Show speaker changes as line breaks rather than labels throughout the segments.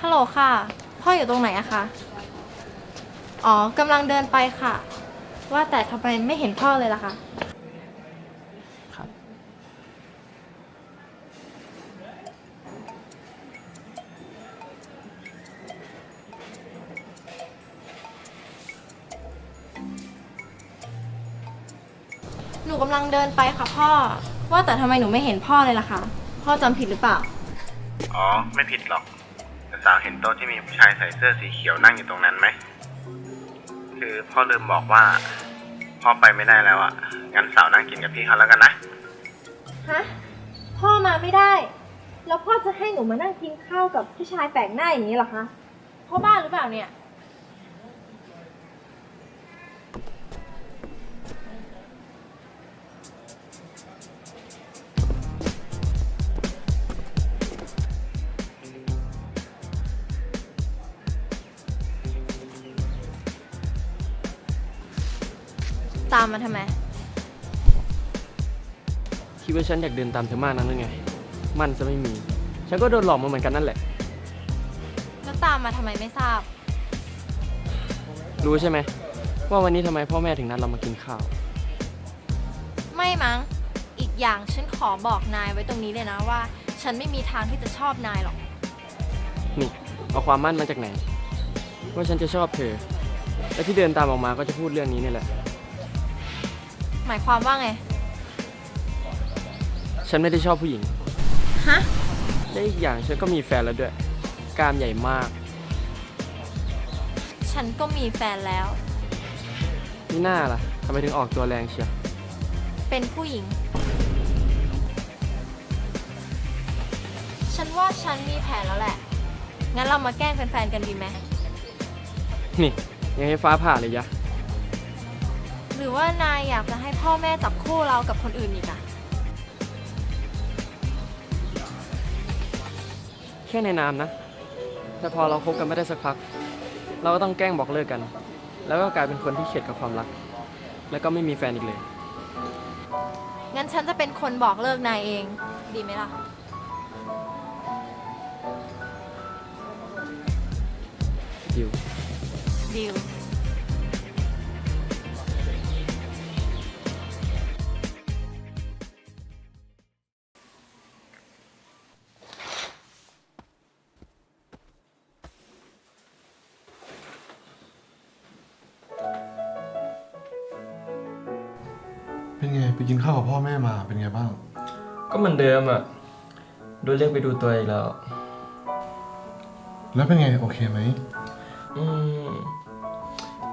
ฮัลโหลค่ะ พ่ออยู่ตรงไหนอะคะ อ๋อกำลังเดินไปค่ะ ว่าแต่ทำไมไม่เห็นพ่อเลยล่ะคะ
ครับ
หนูกำลังเดินไปค่ะพ่อ ว่าแต่ทำไมหนูไม่เห็นพ่อเลยล่ะคะ พ่อจำผิดหรือเปล่า
อ๋อ ไม่ผิดหรอก สาวเห็นโต๊ะที่มีผู้ชายใส่เสื้อสีเขียวนั่งอยู่ตรงนั้นไหม คือพ่อลืมบอกว่า พ่อไปไม่ได้แล้วอะ่ะ งั้นสาวนั่งกินกับพี่เขาแล้วกันนะ
ฮะ พ่อมาไม่ได้ แล้วพ่อจะให้หนูมานั่งกินข้าวกับผู้ชายแปลกหน้าอย่างนี้เหรอคะ พ่อบ้าหรือเปล่าเนี่ย ตามมาทำไม
คิดว่าฉันอยากเดินตามเธอมากนักหรือไง มันจะไม่มี ฉันก็โดนหลอกมาเหมือนกันนั่นแหละ
แล้วตามมาทำไมไม่ทราบ
รู้ใช่ไหม ว่าวันนี้ทำไมพ่อแม่ถึงนัดเรามากินข้าว
ไม่มั้ง อีกอย่างฉันขอบอกนายไว้ตรงนี้เลยนะว่า ฉันไม่มีทางที่จะชอบนายหรอก
นี่เอาความมั่นมาจากไหน ว่าฉันจะชอบเธอ และที่เดินตามออกมาก็จะพูดเรื่องนี้นี่แหละ
หมายความว่าไง
ฉันไม่ได้ชอบผู้หญิง
ฮะ
และอีกอย่างฉันก็มีแฟนแล้วด้วยกรามใหญ่มาก
ฉันก็มีแฟนแล้ว
นี่หน้าล่ะทำไมถึงออกตัวแรงเชียว
เป็นผู้หญิง ฉันว่าฉันมีแผนแล้วแหละ งั้นเรามาแกล้งเป็นแฟนกันดีไหม
นี่ยังให้ฟ้าผ่าเลยยะ
หรือว่านายอยากจะให้พ่อแม่จับคู่เรากับคนอื่นอีกอะ
แค่ในนามนะ แต่พอเราคบกันไม่ได้สักพัก เราก็ต้องแกล้งบอกเลิกกัน แล้วก็กลายเป็นคนที่เข็ดกับความรัก แล้วก็ไม่มีแฟนอีกเลย
งั้นฉันจะเป็นคนบอกเลิกนายเอง ดีไหมล่ะ
ดิว
ดิว
เป็นไงไปกินข้าวกับพ่อแม่มาเป็นไงบ้าง
ก็เหมือนเดิมอะโดนเรียกไปดูตัวอีกแล้ว
แล้วเป็นไงโอเคไหม
อืม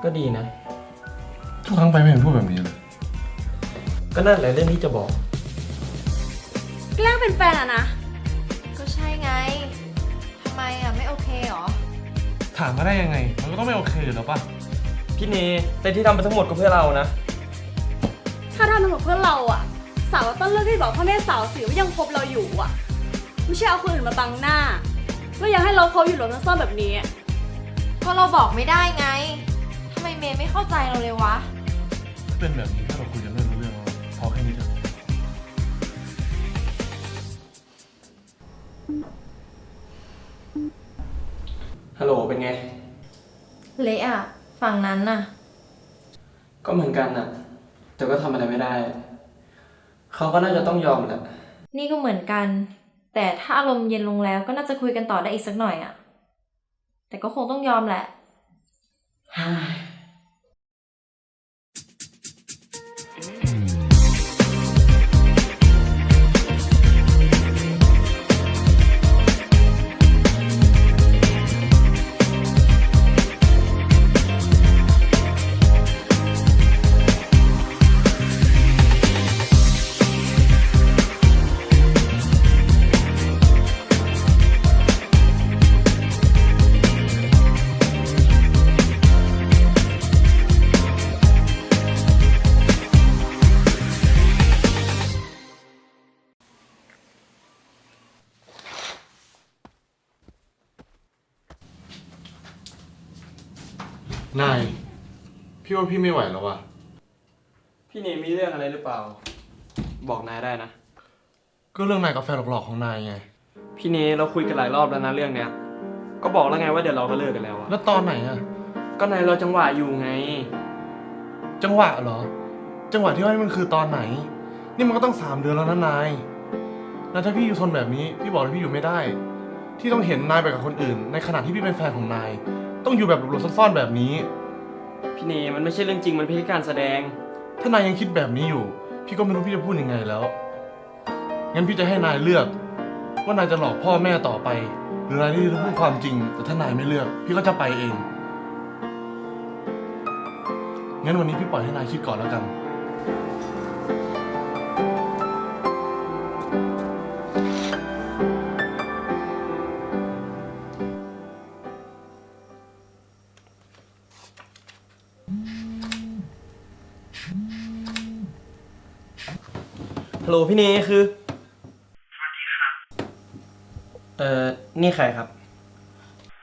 ก็ดีนะ
ทุกครั้งไปไม่เห็นพูดแบบนี้เลย
ก็นั่นแหละเรื่องที่จะบอก
แกล้งเป็นแฟนอะนะ
ก็ใช่ไง ทำไมอะไม่โอเคเหรอ
ถามมาได้ยังไง มันก็ต้องไม่โอเคอยู่แล้วป่ะ
พี่เนแต่ที่ทำไปทั้งหมดก็เพื่อเรานะ
ถ้าทำเป็นของเพื่อนเราอะสาวก็ต้องเลิกที่บอกพ่อแม่สาวสิว่ายังคบเราอยู่อะไม่ใช่เอาคนอื่นมาบังหน้าว่ายังให้เราคบอยู่หลบซ่อนๆแบบนี้
ก็เราบอกไม่ได้ไงทำไมเมย์ไม่เข้าใจเราเลยวะ
ถ้าเป็นแบบนี้ถ้าเราคุยกันไม่รู้เรื่องแล้วพอแค่นี้เถอะ
ฮัลโหลเป็นไง
เละอะฝั่งนั้นน่ะ
ก็เหมือนกันน่ะ แต่ก็ทำอะไรไม่ได้ เขาก็น่าจะต้องยอมแหละ
นี่ก็เหมือนกัน แต่ถ้าอารมณ์เย็นลงแล้วก็น่าจะคุยกันต่อได้อีกสักหน่อยอะแต่ก็คงต้องยอมแหละ
นาย พี่ว่าพี่ไม่ไหวแล้วว่ะ
พี่เนมีเรื่องอะไรหรือเปล่า บอกนายได้นะ
ก็เรื่องนายกับแฟนหลอกๆของนายไง
พี่เนเราคุยกันหลายรอบแล้วนะเรื่องเนี้ย ก็บอกแล้วไงว่าเดี๋ยวเราก็เลิกกันแล้วอะ
แล้วตอนไหนอะ
ก็นายรอจังหวะอยู่ไง
จังหวะเหรอ จังหวะที่ว่านี่มันคือตอนไหน นี่มันก็ต้องสามเดือนแล้วนะนาย แล้วถ้าพี่อยู่ทนแบบนี้ พี่บอกเลยพี่อยู่ไม่ได้ ที่ต้องเห็นนายไปกับคนอื่น ในขณะที่พี่เป็นแฟนของนาย ต้องอยู่แบบหลบๆซ่อนๆแบบนี้
พี่เนมันไม่ใช่เรื่องจริงมันเป็นแค่การแสดง
ถ้านายยังคิดแบบนี้อยู่ พี่ก็ไม่รู้พี่จะพูดยังไงแล้ว งั้นพี่จะให้นายเลือก ว่านายจะหลอกพ่อแม่ต่อไป หรือนายที่จะพูดความจริง แต่ถ้านายไม่เลือก พี่ก็จะไปเอง งั้นวันนี้พี่ปล่อยให้นายคิดก่อนแล้วกัน
ลโหลพี่เนคือ สวัสดีครับ เอ่อ นี่ใครครับ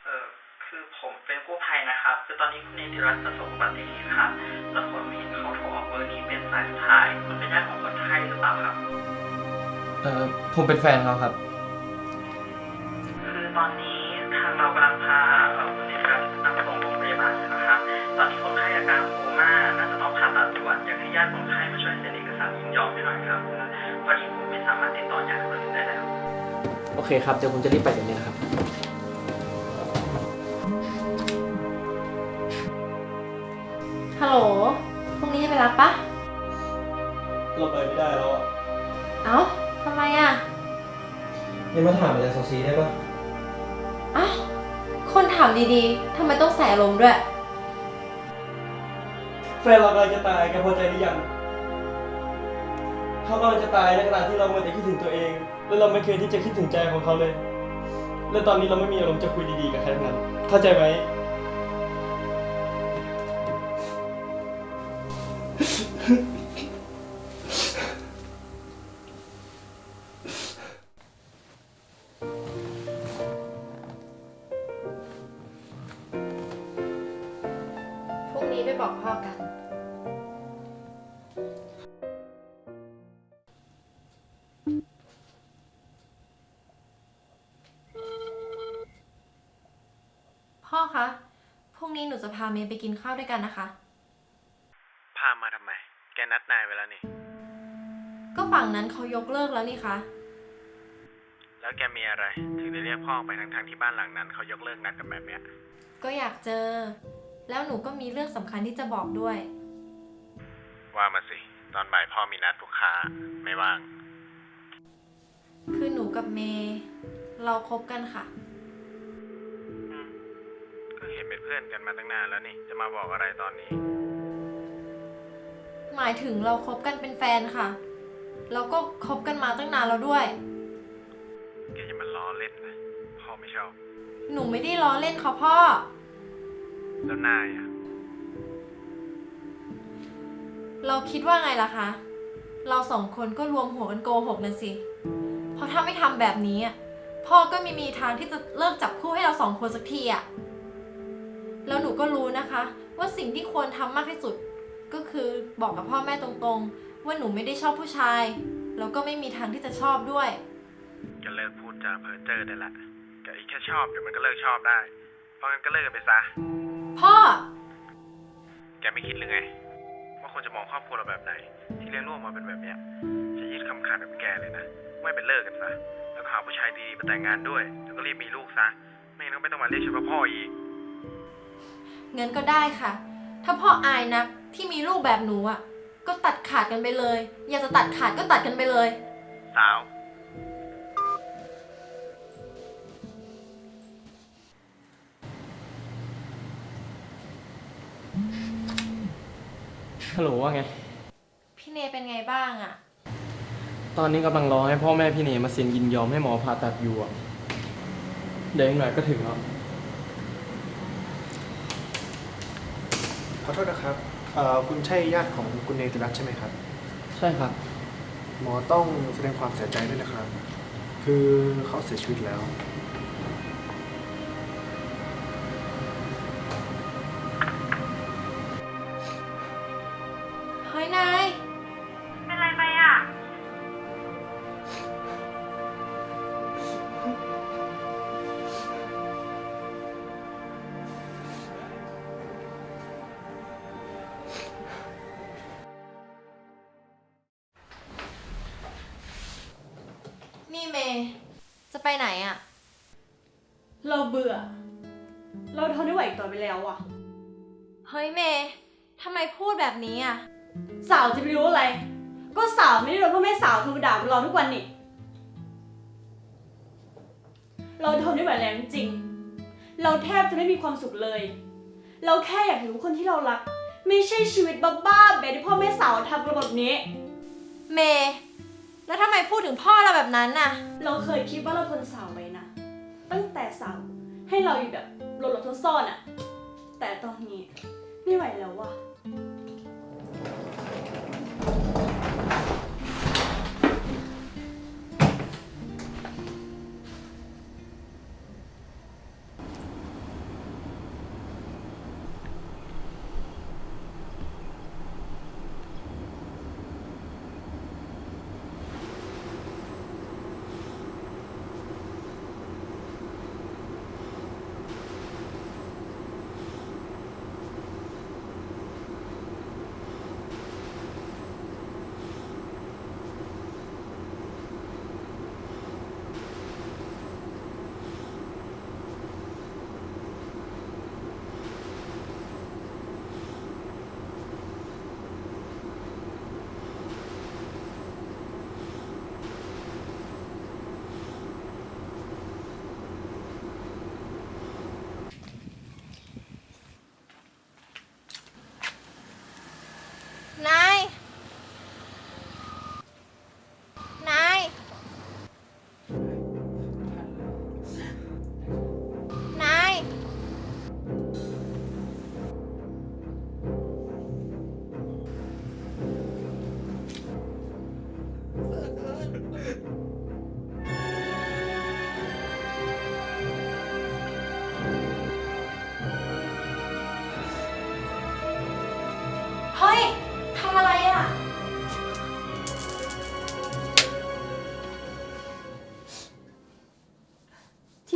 เออคือผมเป็นกู้ภัยนะครับ คือตอนนี้คุณเนติรัตน์ประสบอุบัติเหตุครับ แล้วผมเห็นเขาโทรออกเบอร์นี้เป็นสายสุดท้าย คุณเป็นญาติของคนไข้หรือเปล่าครับ
เอ่อ ผมเป็นแฟนเขาครับ
คือตอนนี้ทางเรากำลังพาเอ่อคุณเนติรัตน์นำส่งโรงพยาบาลอยู่นะครับ ตอนนี้คนไข้อาการโคม่า น่าจะต้องผ่าตัดด่วนอยากให้ญาติคนไข้มาช่วยเซ็นเอกสารยินยอมให้หน่อยครับคือ พอดีผมไม่สามารถติดต่อญาติคนอื่นได้แล้ว
โอเคครับ เดี๋ยวผมจะรีบไปเดี๋ยวนี้นะครับ
ฮัลโหล พรุ่งนี้จะไปรับปะ
เราไปไม่ได้แล้วอะ
เอ้า ทำไมอะ
ยังมาถามอะไรโซซีได้ปะ
เอ้า คนถามดีๆ ทำไมต้องใส่อารมณ์ด้วย
แฟนเรากำลังจะตายแกพอใจหรือยัง เขากำลังจะตายในขณะที่เราเมื่อแต่คิดถึงตัวเอง แล้วเราไม่เคยที่จะคิดถึงใจของเขาเลย และตอนนี้เราไม่มีอารมณ์จะคุยดีๆกับใครทั้งนั้น เข้าใจไหม
พรุ่งนี้ไปบอกพ่อกันาเมย์ไปกินข้าวด้วยกันนะคะ
พามาทำไม แกนัดนายไว้แล้วนี่
ก็ฝั่งนั้นเขายกเลิกแล้วนี่คะ
แล้วแกมีอะไร ถึงได้เรียกพ่อไปทั้งๆที่บ้านหลังนั้นเขายกเลิกนัดกันแบบเนี้ย
ก็อยากเจอ แล้วหนูก็มีเรื่องสำคัญที่จะบอกด้วย
ว่ามาสิ ตอนบ่ายพ่อมีนัดลูกค้า ไม่ว่าง
คือหนูกับเมย์เราคบกันค่ะ
ก็ เห็นเป็นเพื่อนกันมาตั้งนานแล้วนี่ จะมาบอกอะไรตอนนี้
หมายถึงเราคบกันเป็นแฟนค่ะแล้วก็คบกันมาตั้งนานแล้วด้วย
แกอย่ามาล้อเล่นนะพ่อไม่ชอบ
หนูไม่ได้ล้อเล่นค่ะพ่อ
แล้วนายอะ
เราคิดว่าไงล่ะคะ เราสองคนก็รวมหัวกันโกหกนะสิ เพราะถ้าไม่ทำแบบนี้อะพ่อก็ไม่มีทางที่จะเลิกจับคู่ให้เราสองคนสักทีอะ แล้วหนูก็รู้นะคะ ว่าสิ่งที่ควรทำมากที่สุด ก็คือบอกกับพ่อแม่ตรงๆ ว่าหนูไม่ได้ชอบผู้ชาย แล้วก็ไม่มีทางที่จะชอบด้วย
แกเลิกพูดจาเพ้อเจ้อได้ละแกอีกแค่ชอบเดี๋ยวมันก็เลิกชอบได้ เพราะงั้นก็เลิกกันไปซะ
พ่อ
แกไม่คิดหรือไง ว่าคนจะมองครอบครัวเราแบบไหน ที่เลี้ยงลูกมาเป็นแบบเนี้ยจะยึดคำขาดกับแกเลยนะไม่เป็นเลิกกันซะ แล้วก็หาผู้ชายดีๆมาแต่งงานด้วย แล้วก็รีบมีลูกซะ ไม่งั้นก็ไม่ต้องมาเรียกฉันว่าพ่ออีก
เงินก็ได้ค่ะ ถ้าพ่ออายนักที่มีลูกแบบหนูอะ ก็ตัดขาดกันไปเลย อยากจะตัดขาดก็ตัดกันไปเลย
สาว
ฮัลโหลว่าไง
พี่เนเป็นไงบ้างอะ
ตอนนี้กำลังรอให้พ่อแม่พี่เนมาเซ็นยินยอมให้หมอผ่าตัดอยู่อะเดี๋ยวอีกหน่อยก็ถึงแล้ว
ขอโทษนะครับเอ่อคุณใช่ญาติของคุณเนติรัตน์ใช่ไหมครับ
ใช่ครับ
หมอต้องแสดงความเสียใจด้วยนะครับ คือเขาเสียชีวิตแล้ว
จะไปไหนอะ
เราเบื่อ เราทนไม่ไหวอีกต่อไปแล้วอะ
เฮ้ยเมย์ทำไมพูดแบบนี้อะ
สาวจะไปรู้อะไร ก็สาวไม่ได้โดนพ่อแม่สาวโทรมาด่าเราทุกวันนี่ เราทนไม่ไหวแล้วจริงๆเราแทบจะไม่มีความสุขเลย เราแค่อยากรู้คนที่เรารัก ไม่ใช่ชีวิตบ้าๆแบบที่พ่อแม่สาวทำกับเราแบบนี้
เมย์ แล้วทำไมพูดถึงพ่อเราแบบนั้นน่ะ
เราเคยคิดว่าเราทนสาวไว้นะ ตั้งแต่สาวให้เราอยู่แบบหลบๆซ่อนๆอะแต่ตอนนี้ไม่ไหวแล้วว่ะ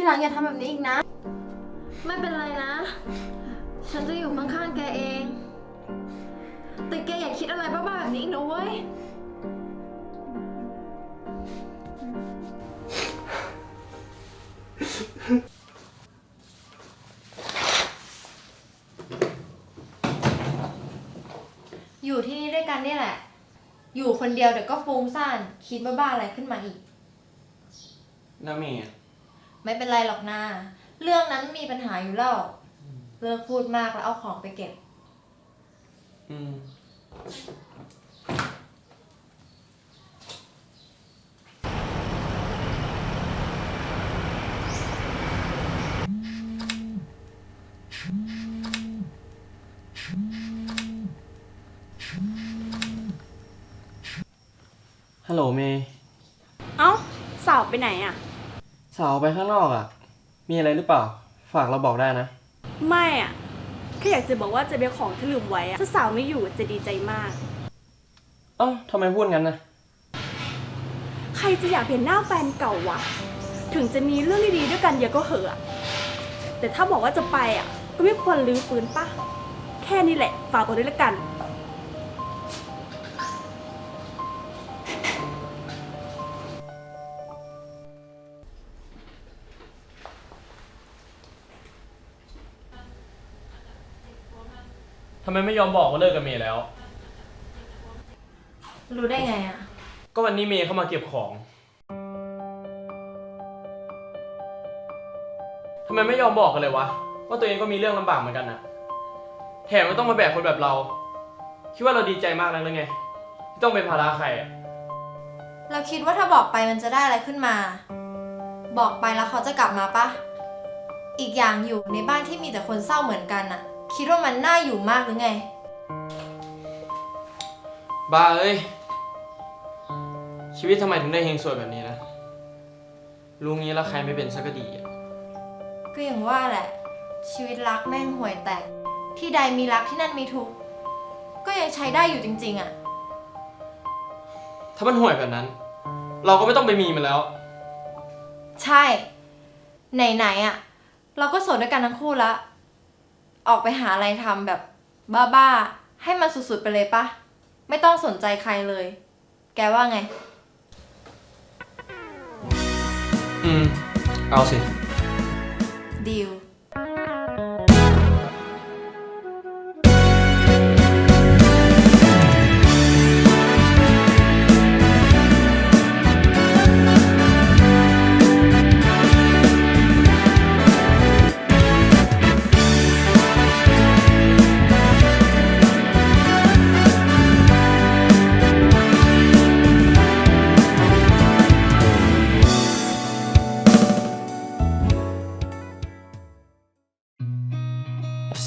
หลังอย่าทำแบบนี้อีกนะ ไม่เป็นไรนะ ฉันจะอยู่ข้างๆแกเอง แต่แกอย่าคิดอะไรบ้าๆแบบนี้อีกนะเว้ย อยู่ที่นี่ด้วยกันนี่แหละ อยู่คนเดียวเดี๋ยวก็ฟุ้งซ่าน คิดบ้าๆอะไรขึ้นมาอีก
น้าเมย์
ไม่เป็นไรหรอกนาเรื่องนั้นมีปัญหาอยู่แล้ว เลิกพูดมากแล้วเอาของไปเก็บ
อืม ฮัลโหลเมย์
เอ้า สาวไปไหนอะ
สาวไปข้างนอกอะ มีอะไรหรือเปล่า ฝากเราบอกได้นะ
ไม่อะแค่อยากจะบอกว่าจะเป็นของที่ลืมไว้อะถ้าสาวไม่อยู่จะดีใจมาก
เอ้าทำไมพูดงั้นนะ
ใครจะอยากเห็นหน้าแฟนเก่าวะ ถึงจะมีเรื่องดีๆด้วยกันเยอะก็เหอะอะแต่ถ้าบอกว่าจะไปอะก็ไม่ควรลืมปืนปะ แค่นี้แหละ ฝากตัวด้วยละกัน
ทำไมไม่ยอมบอกว่าเลิกกับเมย์แล้ว
รู้ได้ไงอะ
ก็วันนี้เมย์เข้ามาเก็บของทำไมไม่ยอมบอกกันเลยวะ ว่าตัวเองก็มีเรื่องลำบากเหมือนกันนะแถมไม่ต้องมาแบกคนแบบเรา คิดว่าเราดีใจมากนักหรือไง ที่ต้องเป็นภาระใครอะ
เราคิดว่าถ้าบอกไปมันจะได้อะไรขึ้นมา บอกไปแล้วเขาจะกลับมาปะอีกอย่างอยู่ในบ้านที่มีแต่คนเศร้าเหมือนกันอะ คิดว่ามันน่าอยู่มากหรือไง
บ้าเอ้ย ชีวิตทำไมถึงได้เฮงสวยแบบนี้นะ รู้งี้แล้วใครไม่เป็นสักก็ดีอะ
ก็อย่างว่าแหละ ชีวิตรักแม่งห่วยแตก ที่ใดมีรักที่นั่นมีทุกข์ก็ยังใช้ได้อยู่จริง ๆอะ
ถ้ามันห่วยแบบนั้น เราก็ไม่ต้องไปมีมันแล้ว
ใช่ ไหนๆอะเราก็โสดด้วยกันทั้งคู่ละ ออกไปหาอะไรทำแบบบ้าๆ ให้มันสุดๆไปเลยปะ ไม่ต้องสนใจใครเลย แกว่าไง
อืม
เอาสิ
ดีล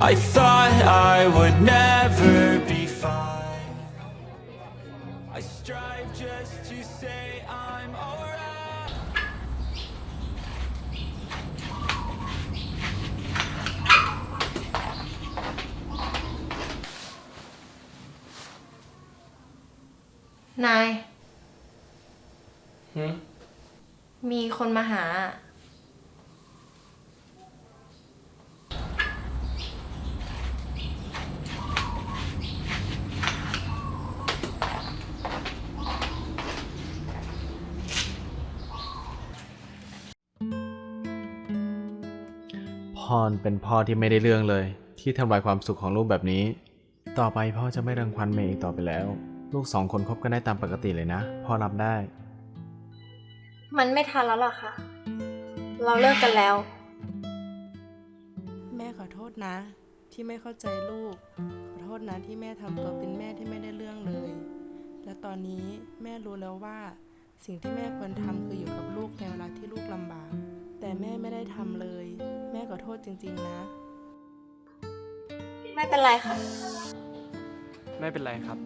I thought I would never be fine. I strive just to say I'm alright.
นาย
หืม
มีคนมาหา
พรเป็นพ่อที่ไม่ได้เรื่องเลย ที่ทำลายความสุขของลูกแบบนี้ ต่อไปพ่อจะไม่รังควานเมย์อีกต่อไปแล้ว ลูกสองคนคบกันได้ตามปกติเลยนะ พ่อรับได้
มันไม่ทันแล้วล่ะค่ะ เราเลิกกันแล้ว
แม่ขอโทษนะ ที่ไม่เข้าใจลูก ขอโทษนะที่แม่ทำตัวเป็นแม่ที่ไม่ได้เรื่องเลย และตอนนี้แม่รู้แล้วว่า สิ่งที่แม่ควรทำคืออยู่กับลูกในเวลาที่ลูกลำบาก แต่แม่ไม่ได้ทำเลย แม่ขอโทษจริง ๆ นะ
ไม่เป็นไรค่ะ
ไม่เป็นไรครับ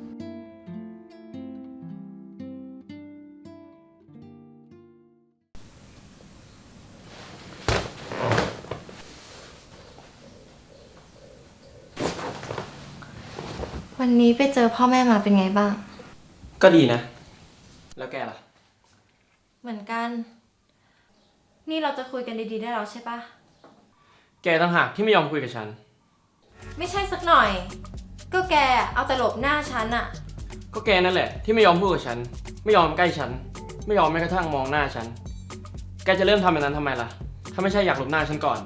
วันนี้ไปเจอพ่อแม่มาเป็นไงบ้าง
ก็ดีนะ แล้วแกล่ะ
เหมือนกัน นี่เราจะคุยกันดีๆได้แล้วใช่ปะ
แกต่างหากที่ไม่ยอมคุยกับฉัน
ไม่ใช่สักหน่อย ก็แกเอาแต่หลบหน้าฉันอะ
ก็แกนั่นแหละที่ไม่ยอมพูดกับฉัน ไม่ยอมใกล้ฉัน ไม่ยอมแม้กระทั่งมองหน้าฉัน แกจะเริ่มทำแบบนั้นทำไมล่ะ ถ้าไม่ใช่อยากหลบหน้าฉันก่อน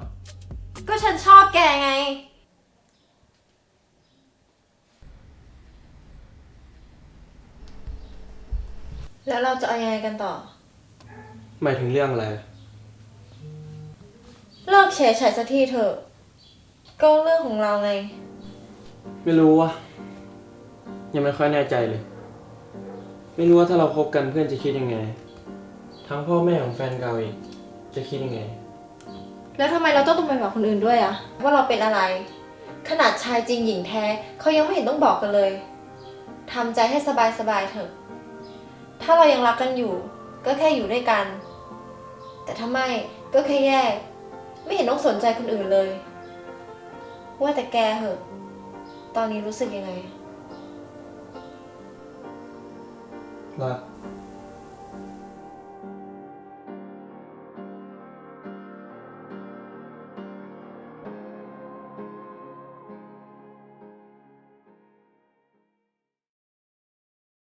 ก็ฉันชอบแกไง แล้วเราจะเอายังไงกันต่อ
หมายถึงเรื่องอะไร
เลิกเฉยเฉยสักทีเถอะ ก็เรื่องของเราไง
ไม่รู้วะยังไม่ค่อยแน่ใจเลย ไม่รู้ว่าถ้าเราคบกันเพื่อนจะคิดยังไง ทั้งพ่อแม่ของแฟนเก่าอีก จะคิดยังไง
แล้วทำไมเราต้องต้องไปบอกคนอื่นด้วยอะว่าเราเป็นอะไร ขนาดชายจริงหญิงแท้เขายังไม่เห็นต้องบอกกันเลยทำใจให้สบายสบายๆเถอะ ถ้าเรายังรักกันอยู่ ก็แค่อยู่ด้วยกัน แต่ถ้าไม่ก็แค่แยก ไม่เห็นต้องสนใจคนอื่นเลย ว่าแต่แกเหอะ ตอนนี้รู้สึกยังไง
รัก